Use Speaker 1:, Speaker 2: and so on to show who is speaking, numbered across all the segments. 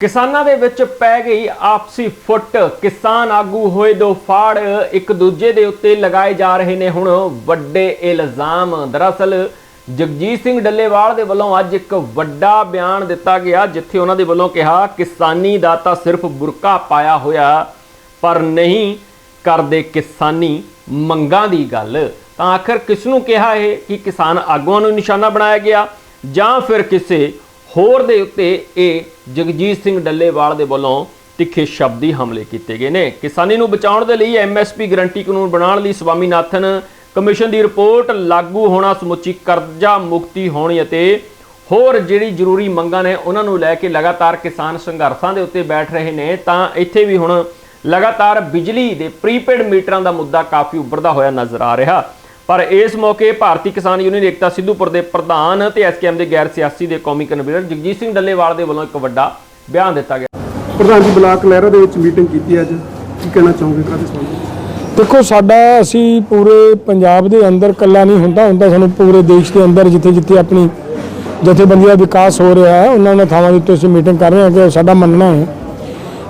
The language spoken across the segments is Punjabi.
Speaker 1: ਕਿਸਾਨਾਂ ਦੇ ਵਿੱਚ ਪੈ ਗਈ ਆਪਸੀ ਫੁੱਟ। ਕਿਸਾਨ ਆਗੂ ਹੋਏ ਦੋ ਫਾੜ ਇੱਕ ਦੂਜੇ ਦੇ ਉੱਤੇ ਲਗਾਏ ਜਾ ਰਹੇ ਨੇ ਹੁਣ ਵੱਡੇ ਇਲਜ਼ਾਮ। ਦਰਅਸਲ ਜਗਜੀਤ ਸਿੰਘ ਡੱਲੇਵਾਲ ਦੇ ਵੱਲੋਂ ਅੱਜ ਇੱਕ ਵੱਡਾ ਬਿਆਨ ਦਿੱਤਾ ਗਿਆ, ਜਿੱਥੇ ਉਹਨਾਂ ਦੇ ਵੱਲੋਂ ਕਿਹਾ, ਕਿਸਾਨੀ ਦਾ ਤਾਂ ਸਿਰਫ ਬੁਰਕਾ ਪਾਇਆ ਹੋਇਆ, ਪਰ ਨਹੀਂ ਕਰਦੇ ਕਿਸਾਨੀ ਮੰਗਾਂ ਦੀ ਗੱਲ। ਤਾਂ ਆਖਰ ਕਿਸ ਨੂੰ ਕਿਹਾ ਇਹ ਕਿ ਕਿਸਾਨ ਆਗੂਆਂ ਨੂੰ ਨਿਸ਼ਾਨਾ ਬਣਾਇਆ ਗਿਆ ਜਾਂ ਫਿਰ ਕਿਸੇ ਹੋਰ ਦੇ ਉੱਤੇ ਇਹ ਜਗਜੀਤ ਸਿੰਘ ਡੱਲੇਵਾਲ ਦੇ ਵੱਲੋਂ ਤਿੱਖੇ ਸ਼ਬਦੀ ਹਮਲੇ ਕੀਤੇ ਗਏ ਨੇ। ਕਿਸਾਨੀ ਨੂੰ ਬਚਾਉਣ ਦੇ ਲਈ ਐਮਐਸਪੀ ਗਰੰਟੀ ਕਾਨੂੰਨ ਬਣਾਉਣ ਲਈ ਸਵਾਮੀਨਾਥਨ ਕਮਿਸ਼ਨ ਦੀ ਰਿਪੋਰਟ ਲਾਗੂ ਹੋਣਾ ਸਮੁੱਚੀ ਕਰਜ਼ਾ ਮੁਕਤੀ ਹੋਣੀ ਅਤੇ ਹੋਰ ਜਿਹੜੀ ਜ਼ਰੂਰੀ ਮੰਗਾਂ ਨੇ ਉਹਨਾਂ ਨੂੰ ਲੈ ਕੇ ਲਗਾਤਾਰ ਕਿਸਾਨ ਸੰਘਰਸ਼ਾਂ ਦੇ ਉੱਤੇ ਬੈਠ ਰਹੇ ਨੇ, ਤਾਂ ਇੱਥੇ ਵੀ ਹੁਣ ਲਗਾਤਾਰ ਬਿਜਲੀ ਦੇ ਪ੍ਰੀਪੇਡ ਮੀਟਰਾਂ ਦਾ ਮੁੱਦਾ ਕਾਫੀ ਉੱਭਰਦਾ ਹੋਇਆ ਨਜ਼ਰ ਆ ਰਿਹਾ। ਪਰ ਇਸ ਮੌਕੇ ਭਾਰਤੀ ਕਿਸਾਨ ਯੂਨੀਅਨ ਏਕਤਾ ਸਿੱਧੂਪੁਰ ਦੇ ਪ੍ਰਧਾਨ ਤੇ ਐਸਕੇਐਮ ਦੇ ਗੈਰ ਸਿਆਸੀ ਦੇ ਕੌਮੀ ਕਨਵੀਨਰ ਜਗਜੀਤ ਸਿੰਘ ਡੱਲੇਵਾਲ ਦੇ ਵੱਲੋਂ ਇੱਕ ਵੱਡਾ ਬਿਆਨ ਦਿੱਤਾ ਗਿਆ।
Speaker 2: ਪ੍ਰਧਾਨ ਜੀ ਬਲਾਕ ਲਹਿਰਾ ਦੇ ਵਿੱਚ ਮੀਟਿੰਗ ਕੀਤੀ ਅੱਜ। ਕੀ ਕਹਿਣਾ ਚਾਹੋਗੇ? ਕਾਹਦੇ ਸੰਬੰਧ
Speaker 3: ਦੇਖੋ ਸਾਡਾ ਅਸੀਂ ਪੂਰੇ ਪੰਜਾਬ ਦੇ ਅੰਦਰ ਕੱਲਾ ਨਹੀਂ ਹੁੰਦਾ। ਹੁੰਦਾ ਸਾਨੂੰ ਪੂਰੇ ਦੇਸ਼ ਦੇ ਅੰਦਰ ਜਿੱਥੇ ਜਿੱਥੇ ਆਪਣੀ ਜਥੇਬੰਦੀਆਂ ਦਾ ਵਿਕਾਸ ਹੋ ਰਿਹਾ ਹੈ ਉਹਨਾਂ ਉਹਨਾਂ ਥਾਵਾਂ ਦੇ ਉੱਤੇ ਅਸੀਂ ਮੀਟਿੰਗ ਕਰ ਰਹੇ ਹਾਂ ਕਿ ਸਾਡਾ ਮੰਨਣਾ ਹੈ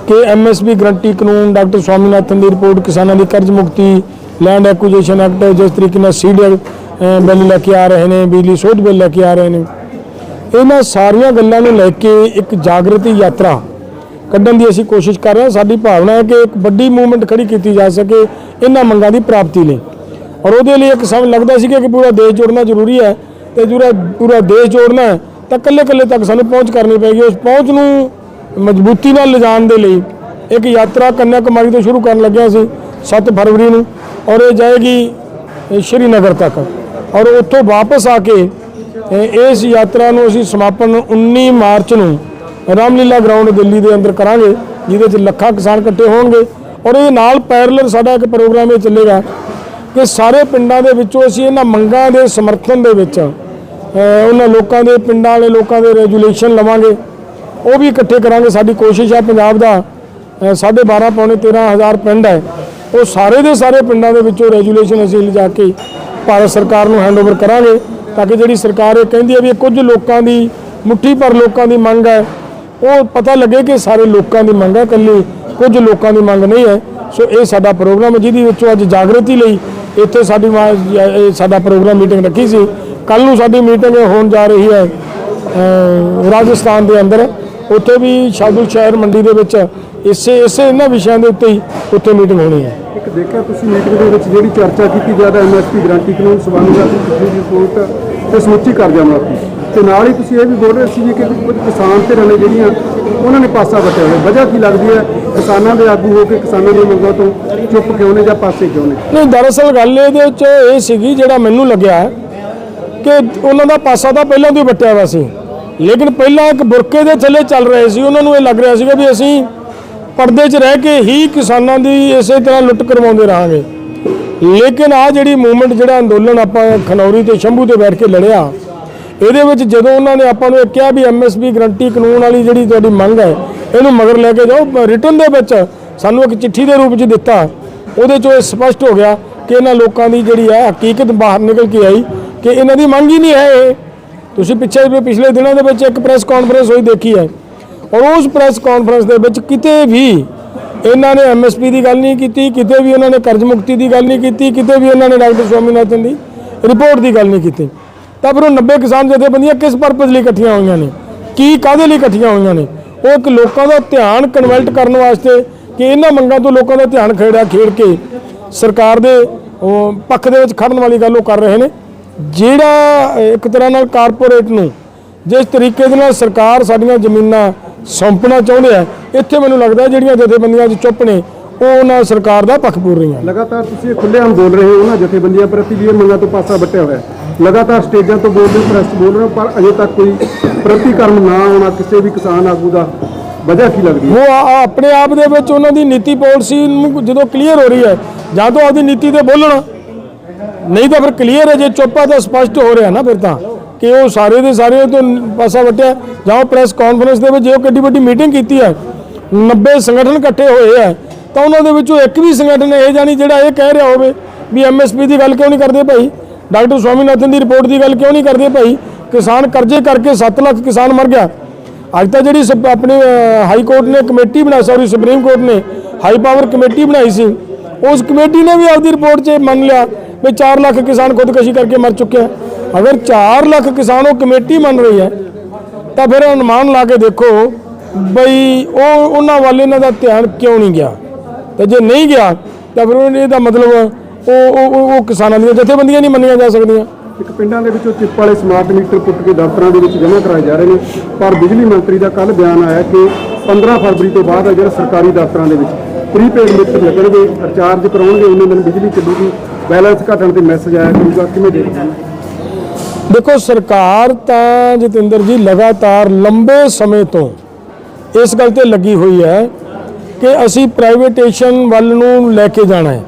Speaker 3: ਕਿ ਐਮਐਸਪੀ ਗਰੰਟੀ ਕਾਨੂੰਨ ਡਾਕਟਰ ਸਵਾਮੀਨਾਥਨ ਦੀ ਰਿਪੋਰਟ ਕਿਸਾਨਾਂ ਦੀ ਕਰਜ਼ ਮੁਕਤੀ ਲੈਂਡ ਐਕੁਜੀਸ਼ਨ ਐਕਟ ਜਿਸ ਤਰੀਕੇ ਨਾਲ ਸੀਡ ਬਿੱਲ ਲੈ ਕੇ ਆ ਰਹੇ ਨੇ, ਬਿਜਲੀ ਸੋਧ ਬਿੱਲ ਲੈ ਕੇ ਆ ਰਹੇ ਨੇ। ਇਹਨਾਂ ਸਾਰੀਆਂ ਗੱਲਾਂ ਨੂੰ ਲੈ ਕੇ ਇੱਕ ਜਾਗਰਤੀ ਯਾਤਰਾ ਕੱਢਣ ਦੀ ਅਸੀਂ ਕੋਸ਼ਿਸ਼ ਕਰ ਰਹੇ ਹਾਂ। ਸਾਡੀ ਭਾਵਨਾ ਹੈ ਕਿ ਇੱਕ ਵੱਡੀ ਮੂਵਮੈਂਟ ਖੜੀ ਕੀਤੀ ਜਾ ਸਕੇ, ਇਹਨਾਂ ਮੰਗਾਂ ਦੀ ਪ੍ਰਾਪਤੀ ਲਈ। ਔਰ ਉਹਦੇ ਲਈ ਇੱਕ ਸਮਝ ਲੱਗਦਾ ਸੀ ਕਿ ਪੂਰਾ ਦੇਸ਼ ਜੋੜਨਾ ਜ਼ਰੂਰੀ ਹੈ ਤੇ ਪੂਰਾ ਪੂਰਾ ਦੇਸ਼ ਜੋੜਨਾ ਤਾਂ ਕੱਲੇ ਕੱਲੇ ਤੱਕ ਸਾਨੂੰ ਪਹੁੰਚ ਕਰਨੀ ਪਏਗੀ। ਉਸ ਪਹੁੰਚ ਨੂੰ ਮਜ਼ਬੂਤੀ ਨਾਲ ਲਿਜਾਣ ਦੇ ਲਈ ਇੱਕ ਯਾਤਰਾ ਕੰਨਿਆ ਕੁਮਾਰੀ ਤੋਂ ਸ਼ੁਰੂ ਕਰਨ ਲੱਗਿਆ ਸੀ 7 ਫਰਵਰੀ ਨੂੰ। ਔਰ ਇਹ ਜਾਏਗੀ ਸ਼੍ਰੀਨਗਰ ਤੱਕ। ਔਰ ਉੱਥੋਂ ਵਾਪਸ ਆ ਕੇ ਇਸ ਯਾਤਰਾ ਨੂੰ ਅਸੀਂ ਸਮਾਪਨ 19 ਮਾਰਚ ਨੂੰ ਰਾਮਲੀਲਾ ਗਰਾਊਂਡ ਦਿੱਲੀ ਦੇ ਅੰਦਰ ਕਰਾਂਗੇ ਜਿਹਦੇ 'ਚ ਲੱਖਾਂ ਕਿਸਾਨ ਇਕੱਠੇ ਹੋਣਗੇ। ਔਰ ਇਹ ਨਾਲ ਪੈਰਲਲ ਸਾਡਾ ਇੱਕ ਪ੍ਰੋਗਰਾਮ ਇਹ ਚੱਲੇਗਾ ਕਿ ਸਾਰੇ ਪਿੰਡਾਂ ਦੇ ਵਿੱਚੋਂ ਅਸੀਂ ਇਹਨਾਂ ਮੰਗਾਂ ਦੇ ਸਮਰਥਨ ਦੇ ਵਿੱਚ ਉਹਨਾਂ ਲੋਕਾਂ ਦੇ ਪਿੰਡਾਂ ਵਾਲੇ ਲੋਕਾਂ ਦੇ ਰੈਜੂਲੇਸ਼ਨ ਲਵਾਂਗੇ। ਉਹ ਵੀ ਇਕੱਠੇ ਕਰਾਂਗੇ। ਸਾਡੀ ਕੋਸ਼ਿਸ਼ ਆ ਪੰਜਾਬ ਦਾ ਅਹ, ਸਾਢੇ 12 ਪੌਣੇ 13 ਹਜ਼ਾਰ ਪਿੰਡ ਹੈ। ਉਹ ਸਾਰੇ ਦੇ ਸਾਰੇ ਪਿੰਡਾਂ ਦੇ ਵਿੱਚੋਂ ਰੈਜੂਲੇਸ਼ਨ ਅਸੀਂ ਲਿਜਾ ਕੇ ਭਾਰਤ ਸਰਕਾਰ ਨੂੰ ਹੈਂਡਓਵਰ ਕਰਾਂਗੇ ਤਾਂ ਕਿ ਜਿਹੜੀ ਸਰਕਾਰ ਇਹ ਕਹਿੰਦੀ ਹੈ ਵੀ ਇਹ ਕੁਝ ਲੋਕਾਂ ਦੀ ਮੁੱਠੀ ਭਰ ਲੋਕਾਂ ਦੀ ਮੰਗ ਹੈ, ਉਹ ਪਤਾ ਲੱਗੇ ਕਿ ਸਾਰੇ ਲੋਕਾਂ ਦੀ ਮੰਗ ਹੈ ਇਕੱਲੀ, ਕੁਝ ਲੋਕਾਂ ਦੀ ਮੰਗ ਨਹੀਂ ਹੈ। ਸੋ ਇਹ ਸਾਡਾ ਪ੍ਰੋਗਰਾਮ ਹੈ, ਜਿਹਦੇ ਵਿੱਚੋਂ ਅੱਜ ਜਾਗਰਤੀ ਲਈ ਇੱਥੇ ਸਾਡੀ ਮਾ- ਇਹ ਸਾਡਾ ਪ੍ਰੋਗਰਾਮ ਮੀਟਿੰਗ ਰੱਖੀ ਸੀ। ਕੱਲ ਨੂੰ ਸਾਡੀ ਮੀਟਿੰਗ ਹੋਣ ਜਾ ਰਹੀ ਹੈ ਰਾਜਸਥਾਨ ਦੇ ਅੰਦਰ। ਉੱਥੇ ਵੀ ਸ਼ਾਦੁਲ ਸ਼ਹਿਰ ਮੰਡੀ ਦੇ ਵਿੱਚ ਇਸੇ ਇਸੇ ਇਹਨਾਂ ਵਿਸ਼ਿਆਂ ਦੇ ਉੱਤੇ ਹੀ ਉੱਥੇ ਮੀਟਿੰਗ ਹੋਣੀ ਹੈ।
Speaker 2: ਇੱਕ ਦੇਖਿਆ ਤੁਸੀਂ ਮੀਟਿੰਗ ਦੇ ਵਿੱਚ ਜਿਹੜੀ ਚਰਚਾ ਕੀਤੀ ਜ਼ਿਆਦਾ ਐਮਐਸਪੀ ਗਰੰਟੀ ਕਾਨੂੰਨ ਸਬੰਧ ਦਾ ਪਿਛਲੀ ਰਿਪੋਰਟ ਤੇ ਸਮੁੱਚੀ ਕਰਜ਼ਾ ਮਾਫੀ ਤੇ ਨਾਲ ਹੀ ਤੁਸੀਂ ਇਹ ਵੀ ਬੋਲ ਰਹੇ ਸੀ ਜੀ ਕਿ ਕੁਝ ਕਿਸਾਨ ਧਿਰਾਂ ਨੇ ਜਿਹੜੀਆਂ ਉਹਨਾਂ ਨੇ ਪਾਸਾ ਵਟਿਆ ਹੋਇਆ। ਵਜ੍ਹਾ ਕੀ ਲੱਗਦੀ ਹੈ? ਕਿਸਾਨਾਂ ਦੇ ਆਗੂ ਹੋ ਕੇ ਕਿਸਾਨਾਂ ਦੀਆਂ ਮੰਗਾਂ ਤੋਂ ਚੁੱਪ ਕਿਉਂ ਨੇ ਜਾਂ ਪਾਸੇ ਕਿਉਂ ਨੇ?
Speaker 3: ਨਹੀਂ ਦਰਅਸਲ ਗੱਲ ਇਹਦੇ ਵਿੱਚ ਇਹ ਸੀਗੀ ਜਿਹੜਾ ਮੈਨੂੰ ਲੱਗਿਆ ਕਿ ਉਹਨਾਂ ਦਾ ਪਾਸਾ ਤਾਂ ਪਹਿਲਾਂ ਤੋਂ ਹੀ ਵੱਟਿਆ ਹੋਇਆ ਸੀ। ਲੇਕਿਨ ਪਹਿਲਾਂ ਇੱਕ ਬੁਰਕੇ ਦੇ ਥੱਲੇ ਚੱਲ ਰਹੇ ਸੀ ਉਹਨਾਂ ਨੂੰ ਇਹ ਲੱਗ ਰਿਹਾ ਸੀਗਾ ਵੀ ਅਸੀਂ ਪਰਦੇ 'ਚ ਰਹਿ ਕੇ ਹੀ ਕਿਸਾਨਾਂ ਦੀ ਇਸੇ ਤਰ੍ਹਾਂ ਲੁੱਟ ਕਰਵਾਉਂਦੇ ਰਹਾਂਗੇ। ਲੇਕਿਨ ਆ ਜਿਹੜੀ ਮੂਵਮੈਂਟ ਜਿਹੜਾ ਅੰਦੋਲਨ ਆਪਾਂ ਖਨੌਰੀ ਤੇ ਸ਼ੰਭੂ ਤੇ ਬੈਠ ਕੇ ਲੜਿਆ, ਇਹਦੇ ਵਿੱਚ ਜਦੋਂ ਉਹਨਾਂ ਨੇ ਆਪਾਂ ਨੂੰ ਇਹ ਕਿਹਾ ਵੀ ਐਮਐਸਪੀ ਗਰੰਟੀ ਕਾਨੂੰਨ ਵਾਲੀ ਜਿਹੜੀ ਤੁਹਾਡੀ ਮੰਗ ਹੈ, ਇਹਨੂੰ ਮਗਰ ਲੈ ਕੇ ਜਾਓ। ਰਿਟਰਨ ਦੇ ਵਿੱਚ ਸਾਨੂੰ ਇੱਕ ਚਿੱਠੀ ਦੇ ਰੂਪ 'ਚ ਦਿੱਤਾ। ਉਹਦੇ 'ਚੋਂ ਇਹ ਸਪਸ਼ਟ ਹੋ ਗਿਆ ਕਿ ਇਹਨਾਂ ਲੋਕਾਂ ਦੀ ਜਿਹੜੀ ਹੈ ਹਕੀਕਤ ਬਾਹਰ ਨਿਕਲ ਕੇ ਆਈ ਕਿ ਇਹਨਾਂ ਦੀ ਮੰਗ ਹੀ ਨਹੀਂ ਹੈ ਇਹ। ਤੁਸੀਂ ਪਿੱਛੇ ਪਿਛਲੇ ਦਿਨਾਂ ਦੇ ਵਿੱਚ ਇੱਕ ਪ੍ਰੈਸ ਕਾਨਫਰੰਸ ਹੋਈ ਦੇਖੀ ਹੈ। ਔਰ ਉਸ ਪ੍ਰੈਸ ਕਾਨਫਰੰਸ ਦੇ ਵਿੱਚ ਕਿਤੇ ਵੀ ਇਹਨਾਂ ਨੇ ਐਮਐਸਪੀ ਦੀ ਗੱਲ ਨਹੀਂ ਕੀਤੀ, ਕਿਤੇ ਵੀ ਉਹਨਾਂ ਨੇ ਕਰਜ਼ ਮੁਕਤੀ ਦੀ ਗੱਲ ਨਹੀਂ ਕੀਤੀ, ਕਿਤੇ ਵੀ ਉਹਨਾਂ ਨੇ ਡਾਕਟਰ ਸਵਾਮੀਨਾਥਨ ਦੀ ਰਿਪੋਰਟ ਦੀ ਗੱਲ ਨਹੀਂ ਕੀਤੀ। ਤਾਂ ਫਿਰ ਉਹ 90 ਕਿਸਾਨ ਜਥੇਬੰਦੀਆਂ ਕਿਸ ਪਰਪਸ ਲਈ ਇਕੱਠੀਆਂ ਹੋਈਆਂ ਨੇ? ਕੀ ਕਾਦੇ ਲਈ ਇਕੱਠੀਆਂ ਹੋਈਆਂ ਨੇ? ਉਹ ਇੱਕ ਲੋਕਾਂ ਦਾ ਧਿਆਨ ਕਨਵਰਟ ਕਰਨ ਵਾਸਤੇ ਕਿ ਇਹਨਾਂ ਮੰਗਾਂ ਤੋਂ ਲੋਕਾਂ ਦਾ ਧਿਆਨ ਖੇੜਿਆ ਖੇੜ ਕੇ ਸਰਕਾਰ ਦੇ ਪੱਖ ਦੇ ਵਿੱਚ ਖੜਨ ਵਾਲੀ ਗੱਲ ਉਹ ਕਰ ਰਹੇ ਨੇ। ਜਿਹੜਾ ਇੱਕ ਤਰ੍ਹਾਂ ਨਾਲ ਕਾਰਪੋਰੇਟ ਨੂੰ ਜਿਸ ਤਰੀਕੇ ਦੇ ਨਾਲ ਸਰਕਾਰ ਸਾਡੀਆਂ ਜ਼ਮੀਨਾਂ ਸੌਂਪਣਾ ਚਾਹੁੰਦੇ ਆ। ਇੱਥੇ ਮੈਨੂੰ ਲੱਗਦਾ ਜਿਹੜੀਆਂ ਜਥੇਬੰਦੀਆਂ ਅੱਜ ਚੁੱਪ ਨੇ ਉਹ ਉਹਨਾਂ ਸਰਕਾਰ ਦਾ ਪੱਖ ਪੂਰ ਰਹੀਆਂ
Speaker 2: ਲਗਾਤਾਰ ਤੁਸੀਂ ਖੁੱਲ੍ਹੇਆਮ ਬੋਲ ਰਹੇ ਹੋ ਉਹਨਾਂ ਜਥੇਬੰਦੀਆਂ ਪ੍ਰਤੀ ਵੀ ਇਹ ਮੰਗਾਂ ਤੋਂ ਪਾਸਾ ਵੱਟਿਆ ਹੋਇਆ ਹੈ। ਲਗਾਤਾਰ ਸਟੇਜਾਂ ਤੋਂ ਬੋਲ ਰਹੇ ਹੋ ਪ੍ਰੈਸ ਬੋਲ ਰਹੇ ਹੋ ਪਰ ਅਜੇ ਤੱਕ ਕੋਈ ਪ੍ਰਤੀਕਰਮ ਨਾ ਆਉਣਾ ਕਿਸੇ ਵੀ ਕਿਸਾਨ ਆਗੂ ਦਾ ਵਜ੍ਹਾ ਕੀ ਲੱਗਦੀ ਹੈ?
Speaker 3: ਉਹ ਆ- ਆ ਆਪਣੇ ਆਪ ਦੇ ਵਿੱਚ ਉਹਨਾਂ ਦੀ ਨੀਤੀ ਪਾਲਿਸੀ ਨੂੰ ਜਦੋਂ ਕਲੀਅਰ ਹੋ ਰਹੀ ਹੈ ਜਾਂ ਤਾਂ ਆਪਦੀ ਨੀਤੀ ਤੇ ਬੋਲਣ। ਨਹੀਂ ਤਾਂ ਫਿਰ ਕਲੀਅਰ ਹੈ ਜੇ ਚੁੱਪਾ ਤਾਂ ਸਪਸ਼ਟ ਹੋ ਰਿਹਾ ਨਾ ਫਿਰ ਤਾਂ। ਕਿ ਉਹ ਸਾਰੇ ਦੇ ਸਾਰੇ ਤੋਂ ਪਾਸਾ ਵਟਿਆ। ਜਾਂ ਉਹ ਪ੍ਰੈਸ ਕਾਨਫਰੰਸ ਦੇ ਵਿੱਚ ਜੇ ਉਹ ਕਿੱਡੀ ਵੱਡੀ ਮੀਟਿੰਗ ਕੀਤੀ ਹੈ 90 ਸੰਗਠਨ ਇਕੱਠੇ ਹੋਏ ਆ ਤਾਂ ਉਹਨਾਂ ਦੇ ਵਿੱਚੋਂ ਇੱਕ ਵੀ ਸੰਗਠਨ ਇਹ ਜਾਣੀ ਜਿਹੜਾ ਇਹ ਕਹਿ ਰਿਹਾ ਹੋਵੇ ਵੀ ਐਮਐਸਪੀ ਦੀ ਗੱਲ ਕਿਉਂ ਨਹੀਂ ਕਰਦੇ ਭਾਈ? ਡਾਕਟਰ ਸਵਾਮੀਨਾਥਨ ਦੀ ਰਿਪੋਰਟ ਦੀ ਗੱਲ ਕਿਉਂ ਨਹੀਂ ਕਰਦੇ ਭਾਈ? ਕਿਸਾਨ ਕਰਜ਼ੇ ਕਰਕੇ 7 ਲੱਖ ਕਿਸਾਨ ਮਰ ਗਿਆ। ਅੱਜ ਤਾਂ ਜਿਹੜੀ ਸਭ- ਆਪਣੀ ਹਾਈ ਕੋਰਟ ਨੇ ਕਮੇਟੀ ਬਣਾਈ ਸੌਰੀ ਸੁਪਰੀਮ ਕੋਰਟ ਨੇ ਹਾਈ ਪਾਵਰ ਕਮੇਟੀ ਬਣਾਈ ਸੀ। ਉਸ ਕਮੇਟੀ ਨੇ ਵੀ ਆਪਦੀ ਰਿਪੋਰਟ 'ਚ ਮੰਨ ਲਿਆ ਵੀ 4 ਲੱਖ ਕਿਸਾਨ ਖੁਦਕੁਸ਼ੀ ਕਰਕੇ ਮਰ ਚੁੱਕੇ ਆ। ਅਗਰ 4 ਲੱਖ ਕਿਸਾਨ ਉਹ ਕਮੇਟੀ ਮੰਨ ਰਹੀ ਹੈ, ਤਾਂ ਫਿਰ ਅਨੁਮਾਨ ਲਾ ਕੇ ਦੇਖੋ ਬਈ ਉਹ ਉਹਨਾਂ ਵੱਲ ਇਹਨਾਂ ਦਾ ਧਿਆਨ ਕਿਉਂ ਨਹੀਂ ਗਿਆ। ਤੇ ਜੇ ਨਹੀਂ ਗਿਆ, ਤਾਂ ਫਿਰ ਉਹ- ਇਹਦਾ ਮਤਲਬ ਉਹ, ਉਹ- ਉਹ ਕਿਸਾਨਾਂ ਦੀਆਂ ਜਥੇਬੰਦੀਆਂ ਨਹੀਂ ਮੰਨੀਆਂ ਜਾ ਸਕਦੀਆਂ।
Speaker 2: ਇੱਕ ਪਿੰਡਾਂ ਦੇ ਵਿੱਚੋਂ ਚਿੱਪ ਵਾਲੇ ਸਮਾਰਟ ਮੀਟਰ ਪੁੱਟ ਕੇ ਦਫ਼ਤਰਾਂ ਦੇ ਵਿੱਚ ਜਮ੍ਹਾਂ ਕਰਾਏ ਜਾ ਰਹੇ ਨੇ। ਪਰ ਬਿਜਲੀ ਮੰਤਰੀ ਦਾ ਕੱਲ ਬਿਆਨ ਆਇਆ ਕਿ 15 ਫਰਵਰੀ ਤੋਂ ਬਾਅਦ ਆ ਜਿਹੜਾ ਸਰਕਾਰੀ ਦਫ਼ਤਰਾਂ ਦੇ ਵਿੱਚ ਪ੍ਰੀਪੇਡ ਮੀਟਰ ਲੱਗਣਗੇ ਰਿਚਾਰਜ ਕਰਾਉਣਗੇ, ਉਹਨੇ ਦਿਨ ਬਿਜਲੀ ਚੱਲੂਗੀ। ਬੈਲੈਂਸ ਘਟਣ ਤੇ ਮੈਸੇਜ ਆਇਆ ਕਰੂਗਾ, ਕਿਵੇਂ ਦੇਖਦੇ
Speaker 3: ਦੇਖੋ ਸਰਕਾਰ ਤਾਂ ਜਤਿੰਦਰ ਜੀ ਲਗਾਤਾਰ ਲੰਬੇ ਸਮੇਂ ਤੋਂ ਇਸ ਗੱਲ ਤੇ ਲੱਗੀ ਹੋਈ ਹੈ ਕਿ ਅਸੀਂ ਪ੍ਰਾਈਵੇਟੇਸ਼ਨ ਵੱਲ ਨੂੰ ਲੈ ਕੇ ਜਾਣਾ ਹੈ।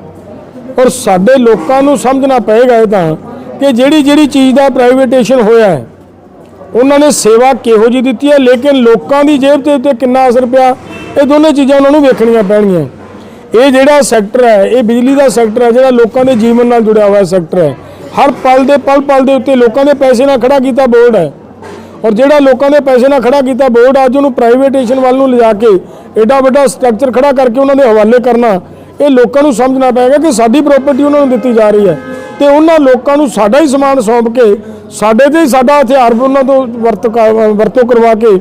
Speaker 3: ਔਰ ਸਾਡੇ ਲੋਕਾਂ ਨੂੰ ਸਮਝਣਾ ਪਏਗਾ ਇਹ ਤਾਂ ਕਿ ਜਿਹੜੀ ਜਿਹੜੀ ਚੀਜ਼ ਦਾ ਪ੍ਰਾਈਵੇਟੇਸ਼ਨ ਹੋਇਆ ਹੈ, ਉਹਨਾਂ ਨੇ ਸੇਵਾ ਕਿਹੋ ਜਿਹੀ ਦਿੱਤੀ ਹੈ, ਲੇਕਿਨ ਲੋਕਾਂ ਦੀ ਜੇਬ ਤੇ ਉੱਤੇ ਕਿੰਨਾ ਅਸਰ ਪਿਆ, ਇਹ ਦੋਨੇ ਚੀਜ਼ਾਂ ਉਹਨਾਂ ਨੂੰ ਵੇਖਣੀਆਂ ਪੈਣਗੀਆਂ। ਇਹ ਜਿਹੜਾ ਸੈਕਟਰ ਹੈ, ਇਹ ਬਿਜਲੀ ਦਾ ਸੈਕਟਰ ਹੈ, ਜਿਹੜਾ ਲੋਕਾਂ ਦੇ ਜੀਵਨ ਨਾਲ ਜੁੜਿਆ ਹੋਇਆ ਸੈਕਟਰ ਹੈ ਹਰ ਪਲ ਦੇ ਪਲ ਪਲ ਦੇ ਉੱਤੇ ਲੋਕਾਂ ਦੇ ਪੈਸੇ ਨਾਲ ਖੜਾ ਕੀਤਾ ਬੋਰਡ ਹੈ। ਔਰ ਜਿਹੜਾ ਲੋਕਾਂ ਦੇ ਪੈਸੇ ਨਾਲ ਖੜਾ ਕੀਤਾ ਬੋਰਡ, ਅੱਜ ਉਹਨੂੰ ਪ੍ਰਾਈਵੇਟੇਸ਼ਨ ਵੱਲ ਨੂੰ ਲਿਜਾ ਕੇ ਐਡਾ ਵੱਡਾ ਸਟਰਕਚਰ ਖੜਾ ਕਰਕੇ ਉਹਨਾਂ ਦੇ ਹਵਾਲੇ ਕਰਨਾ, ਇਹ ਲੋਕਾਂ ਨੂੰ ਸਮਝਣਾ ਪਏਗਾ ਕਿ ਸਾਡੀ ਪ੍ਰਾਪਰਟੀ ਉਹਨਾਂ ਨੂੰ ਦਿੱਤੀ ਜਾ ਰਹੀ ਹੈ। ਤੇ ਉਹਨਾਂ ਲੋਕਾਂ ਨੂੰ ਸਾਡਾ ਹੀ ਸਮਾਨ ਸੌਂਪ ਕੇ, ਸਾਡੇ ਤੇ ਹੀ ਸਾਡਾ ਹਥਿਆਰ ਉਹਨਾਂ ਤੋਂ ਵਰਤ ਵਰਤੋਂ ਕਰਵਾ ਕੇ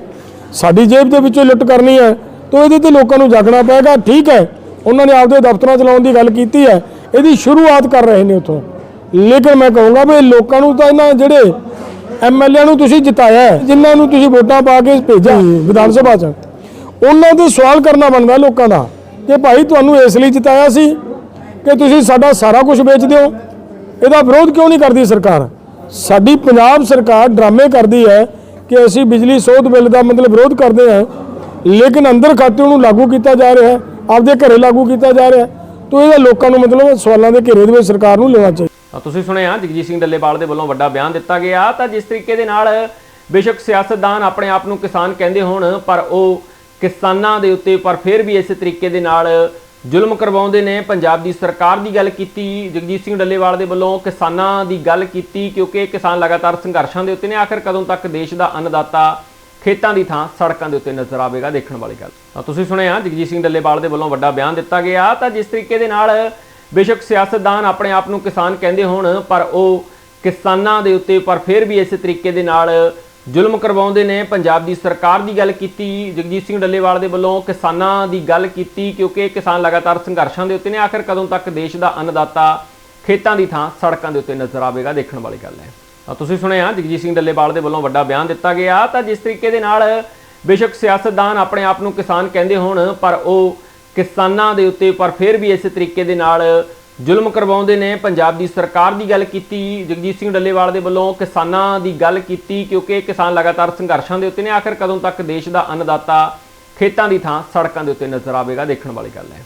Speaker 3: ਸਾਡੀ ਜੇਬ ਦੇ ਵਿੱਚੋਂ ਲੁੱਟ ਕਰਨੀ ਹੈ। ਤਾਂ ਇਹਦੇ ਤੇ ਲੋਕਾਂ ਨੂੰ ਜਾਗਣਾ ਪਏਗਾ। ਠੀਕ ਹੈ, ਉਹਨਾਂ ਨੇ ਆਪਦੇ ਦਫ਼ਤਰਾਂ ਚਲਾਉਣ ਦੀ ਗੱਲ ਕੀਤੀ ਹੈ। ਇਹਦੀ ਸ਼ੁਰੂਆਤ ਕਰ ਰਹੇ ਨੇ ਉਥੋਂ। ਲੇਕਿਨ ਮੈਂ ਕਹੂੰਗਾ ਵੀ ਲੋਕਾਂ ਨੂੰ ਤਾਂ ਇਹਨਾਂ ਜਿਹੜੇ ਐਮਐਲਏ ਨੂੰ ਤੁਸੀਂ ਜਿਤਾਇਆ ਜਿਨ੍ਹਾਂ ਨੂੰ ਤੁਸੀਂ ਵੋਟਾਂ ਪਾ ਕੇ ਭੇਜਿਆ ਵਿਧਾਨ ਸਭਾ 'ਚ ਉਹਨਾਂ ਦੇ ਸਵਾਲ ਕਰਨਾ ਬਣਦਾ ਲੋਕਾਂ ਦਾ ਕਿ ਭਾਈ ਤੁਹਾਨੂੰ ਇਸ ਲਈ ਜਿਤਾਇਆ ਸੀ ਕਿ ਤੁਸੀਂ ਸਾਡਾ ਸਾਰਾ ਕੁਝ ਵੇਚ ਦਿਓ? ਇਹਦਾ ਵਿਰੋਧ ਕਿਉਂ ਨਹੀਂ ਕਰਦੀ ਸਰਕਾਰ? ਸਾਡੀ ਪੰਜਾਬ ਸਰਕਾਰ ਡਰਾਮੇ ਕਰਦੀ ਹੈ ਕਿ ਅਸੀਂ ਬਿਜਲੀ ਸੋਧ ਬਿੱਲ ਦਾ ਮਤਲਬ ਵਿਰੋਧ ਕਰਦੇ ਹਾਂ ਲੇਕਿਨ ਅੰਦਰ ਖਾਤੇ ਉਹਨੂੰ ਲਾਗੂ ਕੀਤਾ ਜਾ ਰਿਹਾ ਹੈ ਆਪਦੇ ਘਰੇ ਲਾਗੂ ਕੀਤਾ ਜਾ ਰਿਹਾ ਹੈ। ਤਾਂ ਇਹਦਾ ਲੋਕਾਂ ਨੂੰ ਮਤਲਬ ਸਵਾਲਾਂ ਦੇ ਘੇਰੇ ਦੇ ਵਿੱਚ ਸਰਕਾਰ ਨੂੰ ਲੈਣਾ ਚਾਹੀਦਾ।
Speaker 1: ਤਾਂ ਤੁਸੀਂ ਸੁਣਿਆ, ਜਗਜੀਤ ਸਿੰਘ ਡੱਲੇਵਾਲ ਦੇ ਵੱਲੋਂ ਵੱਡਾ ਬਿਆਨ ਦਿੱਤਾ ਗਿਆ। ਤਾਂ ਜਿਸ ਤਰੀਕੇ ਦੇ ਨਾਲ ਬੇਸ਼ੱਕ ਸਿਆਸਤਦਾਨ ਆਪਣੇ ਆਪ ਨੂੰ ਕਿਸਾਨ ਕਹਿੰਦੇ ਹੋਣ, ਪਰ ਉਹ ਕਿਸਾਨਾਂ ਦੇ ਉੱਤੇ, ਪਰ ਫਿਰ ਵੀ ਇਸੇ ਤਰੀਕੇ ਦੇ ਨਾਲ ਜ਼ੁਲਮ ਕਰਵਾਉਂਦੇ ਨੇ। ਪੰਜਾਬ ਦੀ ਸਰਕਾਰ ਦੀ ਗੱਲ ਕੀਤੀ, ਜਗਜੀਤ ਸਿੰਘ ਡੱਲੇਵਾਲ ਦੇ ਵੱਲੋਂ ਕਿਸਾਨਾਂ ਦੀ ਗੱਲ ਕੀਤੀ, ਕਿਉਂਕਿ ਕਿਸਾਨ ਲਗਾਤਾਰ ਸੰਘਰਸ਼ਾਂ ਦੇ ਉੱਤੇ ਨੇ। ਆਖਰ ਕਦੋਂ ਤੱਕ ਦੇਸ਼ ਦਾ ਅੰਨਦਾਤਾ ਖੇਤਾਂ ਦੀ ਥਾਂ ਸੜਕਾਂ ਦੇ ਉੱਤੇ ਨਜ਼ਰ ਆਵੇਗਾ, ਦੇਖਣ ਵਾਲੀ ਗੱਲ। ਤਾਂ ਤੁਸੀਂ ਸੁਣਿਆ, ਜਗਜੀਤ ਸਿੰਘ ਡੱਲੇਵਾਲ ਦੇ ਵੱਲੋਂ ਵੱਡਾ ਬਿਆਨ ਦਿੱਤਾ ਗਿਆ। ਤਾਂ ਜਿਸ ਤਰੀਕੇ ਦੇ ਨਾਲ ਬੇਸ਼ੱਕ ਸਿਆਸਤਦਾਨ ਆਪਣੇ ਆਪ ਨੂੰ ਕਿਸਾਨ ਕਹਿੰਦੇ ਹੋਣ, ਪਰ ਉਹ ਕਿਸਾਨਾਂ ਦੇ ਉੱਤੇ, ਪਰ ਫਿਰ ਵੀ ਇਸੇ ਤਰੀਕੇ ਦੇ ਨਾਲ ਜ਼ੁਲਮ ਕਰਵਾਉਂਦੇ ਨੇ। ਪੰਜਾਬ ਦੀ ਸਰਕਾਰ ਦੀ ਗੱਲ ਕੀਤੀ, ਜਗਜੀਤ ਸਿੰਘ ਡੱਲੇਵਾਲ ਦੇ ਵੱਲੋਂ ਕਿਸਾਨਾਂ ਦੀ ਗੱਲ ਕੀਤੀ, ਕਿਉਂਕਿ ਕਿਸਾਨ ਲਗਾਤਾਰ ਸੰਘਰਸ਼ਾਂ ਦੇ ਉੱਤੇ ਨੇ। ਆਖਰ ਕਦੋਂ ਤੱਕ ਦੇਸ਼ ਦਾ ਅੰਨਦਾਤਾ ਖੇਤਾਂ ਦੀ ਥਾਂ ਸੜਕਾਂ ਦੇ ਉੱਤੇ ਨਜ਼ਰ ਆਵੇਗਾ, ਦੇਖਣ ਵਾਲੀ ਗੱਲ ਹੈ। ਤਾਂ ਤੁਸੀਂ ਸੁਣਿਆ, ਜਗਜੀਤ ਸਿੰਘ ਡੱਲੇਵਾਲ ਦੇ ਵੱਲੋਂ ਵੱਡਾ ਬਿਆਨ ਦਿੱਤਾ ਗਿਆ। ਤਾਂ ਜਿਸ ਤਰੀਕੇ ਦੇ ਨਾਲ ਬੇਸ਼ੱਕ ਸਿਆਸਤਦਾਨ ਆਪਣੇ ਆਪ ਨੂੰ ਕਿਸਾਨ ਕਹਿੰਦੇ ਹੋਣ, ਪਰ ਉਹ ਕਿਸਾਨਾਂ ਦੇ ਉੱਤੇ, ਪਰ ਫਿਰ ਵੀ ਇਸੇ ਤਰੀਕੇ ਦੇ ਨਾਲ ਜ਼ੁਲਮ ਕਰਵਾਉਂਦੇ ਨੇ। ਪੰਜਾਬ ਦੀ ਸਰਕਾਰ ਦੀ ਗੱਲ ਕੀਤੀ, ਜਗਜੀਤ ਸਿੰਘ ਡੱਲੇਵਾਲ ਦੇ ਵੱਲੋਂ ਕਿਸਾਨਾਂ ਦੀ ਗੱਲ ਕੀਤੀ, ਕਿਉਂਕਿ ਕਿਸਾਨ ਲਗਾਤਾਰ ਸੰਘਰਸ਼ਾਂ ਦੇ ਉੱਤੇ ਨੇ। ਆਖਰ ਕਦੋਂ ਤੱਕ ਦੇਸ਼ ਦਾ ਅੰਨਦਾਤਾ ਖੇਤਾਂ ਦੀ ਥਾਂ ਸੜਕਾਂ ਦੇ ਉੱਤੇ ਨਜ਼ਰ ਆਵੇਗਾ? ਦੇਖਣ ਵਾਲੀ ਗੱਲ ਹੈ।